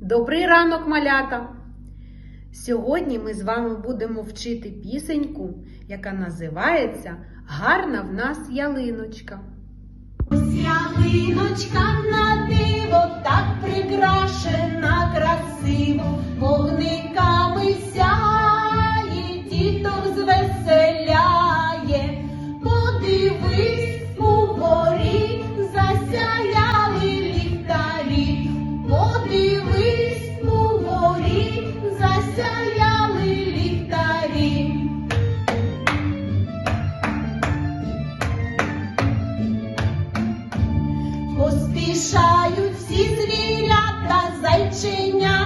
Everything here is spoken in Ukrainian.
Добрий ранок, малята! Сьогодні ми з вами будемо вчити пісеньку, яка називається Гарна в нас ялиночка. Ось ялиночка на диво так прикрашена красиво, засяяли ліхтарі. Поспішають всі звірята зайчення.